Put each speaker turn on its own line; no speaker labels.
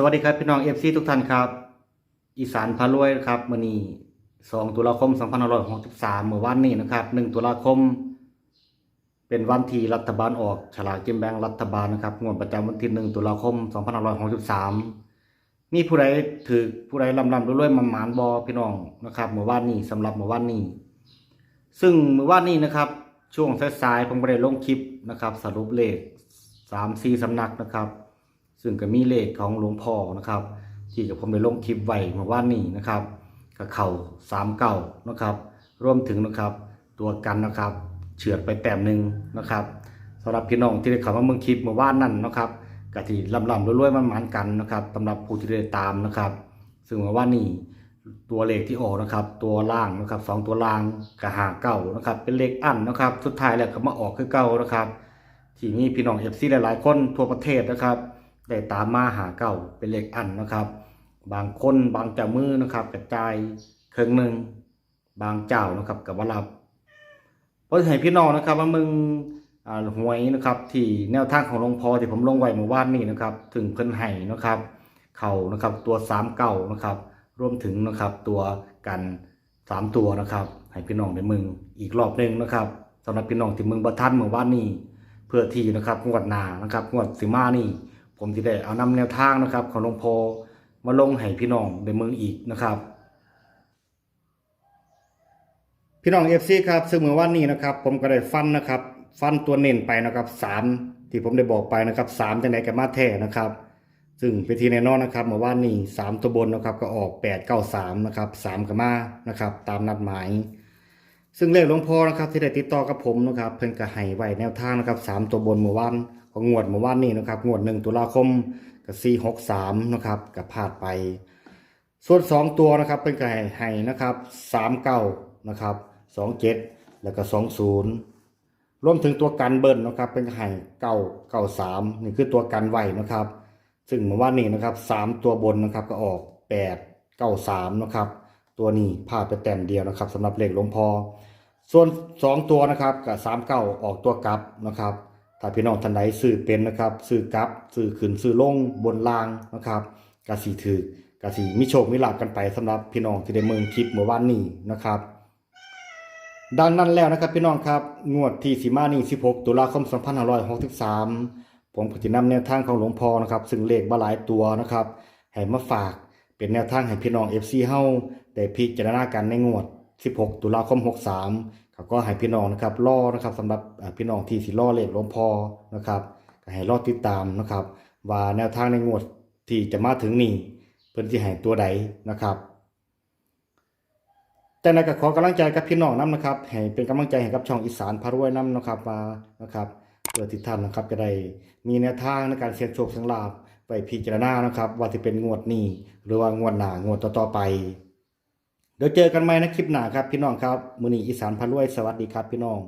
สวัสดีครับพี่น้องเอฟซีทุกท่านครับ อีสานพารวยครับมื่อนี้สองตุลาคมสองพันห้าร้อยหกสิบสามเมื่อวานนี้นะครับหนึ่งตุลาคม เป็นวันที่รัฐบาลออกฉลากกินแบงรัฐบาลนะครับงวดประจำวันที่หนึ่งตุลาคมสองพันห้าร้อยหกสิบสามมีผู้ใดถือผู้ใดลำลำรวยๆมาหมานบอพี่น้องนะครับเมื่อวานนี้สำหรับเมื่อวานนี้ ซึ่งเมื่อวานนี้นะครับช่วงสายๆผมก็ได้ลงคลิปนะครับ สรุปเลขสามสี่สำนักนะครับ ซึ่งก็มีเลขของหลวงพ่อนะครับ ที่กับผมได้ลงคลิปไว้เมื่อวานนี้นะครับกับเข่าสามเก่านะครับรวมถึงนะครับตัวกันนะครับ เฉือดไปแต้มหนึ่งนะครับสำหรับพี่น้องที่ได้เข้ามาเมืองคลิปเมื่อวานนั่นนะครับกะที่ลำลำรวยๆมันมันกันนะครับสำหรับผู้ที่ได้ตามนะครับ ซึ่งเมื่อวานนี้ตัวเลขที่ออกนะครับ ตัวล่างนะครับสองตัวล่างกะหาเก่านะครับ เป็นเลขอันนะครับ สุดท้ายแล้วก็มาออกคือเก่านะครับ ที่มีพี่น้องเอฟซีหลายๆคนทั่วประเทศนะครับ ได้ตามมาหาเก่าเป็นเลขอันนะครับ บางคนบางจ้ามือนะครับ กระจายเครื่องหนึ่งบางเจ้านะครับกับว่ารับเพราะให้พี่น้องนะครับว่ามึงอ่าหวยนะครับ ที่แนวทางของหลวงพ่อที่ผมลงไว้เมื่อวานนี้นะครับ ถึงเพิ่นให้นะครับ เข่านะครับตัวสามเก่านะครับ รวมถึงนะครับตัวกันสามตัวนะครับ ให้พี่น้องได้มึงอีกรอบหนึ่งนะครับสำหรับพี่น้องที่มึงบัทันเมื่อวานนี้เพื่อที่นะครับงวดหนานะครับงวดสิมานี่ ผมที่ได้เอานำแนวทางนะครับ ของหลวงพ่อมาลงให้พี่น้องในเมืองอีกนะครับ พี่น้องเอฟซีครับซึ่งเมื่อวานนี้นะครับ ผมก็ได้ฟันนะครับ ฟันตัวเน้นไปนะครับสามที่ผมได้บอกไปนะครับสามจังไดกันมาแท้นะครับซึ่งเป็นทีแน่นอนนะครับเมื่อวานนี้สามตัวบนนะครับก็ออกแปดเก้าสามนะครับสามกันมานะครับ ตามนัดหมาย ซึ่งเลขหลวงพ่อนะครับที่ได้ติดต่อกับผมนะครับ เพิ่นก็ให้ไว้แนวทางนะครับสามตัวบนเมื่อวาน ของงวดเมื่อวานนี้นะครับ งวดหนึ่งตุลาคมกับสี่หกสามนะครับกับพลาดไป ส่วนสองตัวนะครับเพิ่นก็ให้ให้นะครับสามเก้านะครับสองเจ็ดแล้วก็สองศูนย์รวมถึงตัวกันเบิ้ลนนะครับ เป็นก็ให้เก้าเก้าสามนี่คือตัวกันไหวนะครับ ซึ่งเมื่อวานนี้นะครับสามตัวบนนะครับก็ออกแปดเก้าสามนะครับตัวนี้พลาดไปแต้มเดียวนะครับสำหรับเลขหลวงพอส่วนสองตัวนะครับกับสามเก้าออกตัวกลับนะครับ ถ้าพี่น้องท่านใดซื้อเป็นนะครับซื้อกลับซื้อขึ้นซื้อลงบนล่างนะครับกสีถือกสีมิโชคมิลาบกันไปสำหรับพี่น้องที่ได้เมืองคลิปเมื่อวานนี้นะครับดังนั้นแล้วนะครับพี่น้องครับงวดที่สีมานี่16 ตุลาคม 2563 ผมก็จะนำแนวทางของหลวงพ่อนะครับ ซึ่งเลขบ่หลายตัวนะครับให้มาฝากเป็นแนวทางให้พี่น้อง FC เฮาได้พิจารณากันในงวด 16 ตุลาคม 63 ขาก็ให้พี่น้องนะครับรอนะครับสำหรับพี่น้องที่สิรอเลขหลวงพ่อนะครับก็ให้รอติดตามนะครับ ว่าแนวทางในงวดที่จะมาถึงนี้เพิ่นสิให้ตัวใดนะครับแต่ในนก็ขอกำลังใจกับพี่น้องน้ำนะครับให้เป็นกำลังใจให้กับช่องอีสานพารวยน้ำนะครับมานะครับเพื่อที่ท่านนะครับจะได้มีแนวทางในการเสี่ยงโชคเสี่ยงลาภไปพิจารณานะครับ ว่าจะเป็นงวดนี้หรือว่างวดหน้างวดต่อๆไป เดี๋ยวเจอกันใหม่ในคลิปหน้าครับพี่น้องครับมือนี้อีสานพารวยสวัสดีครับพี่น้อง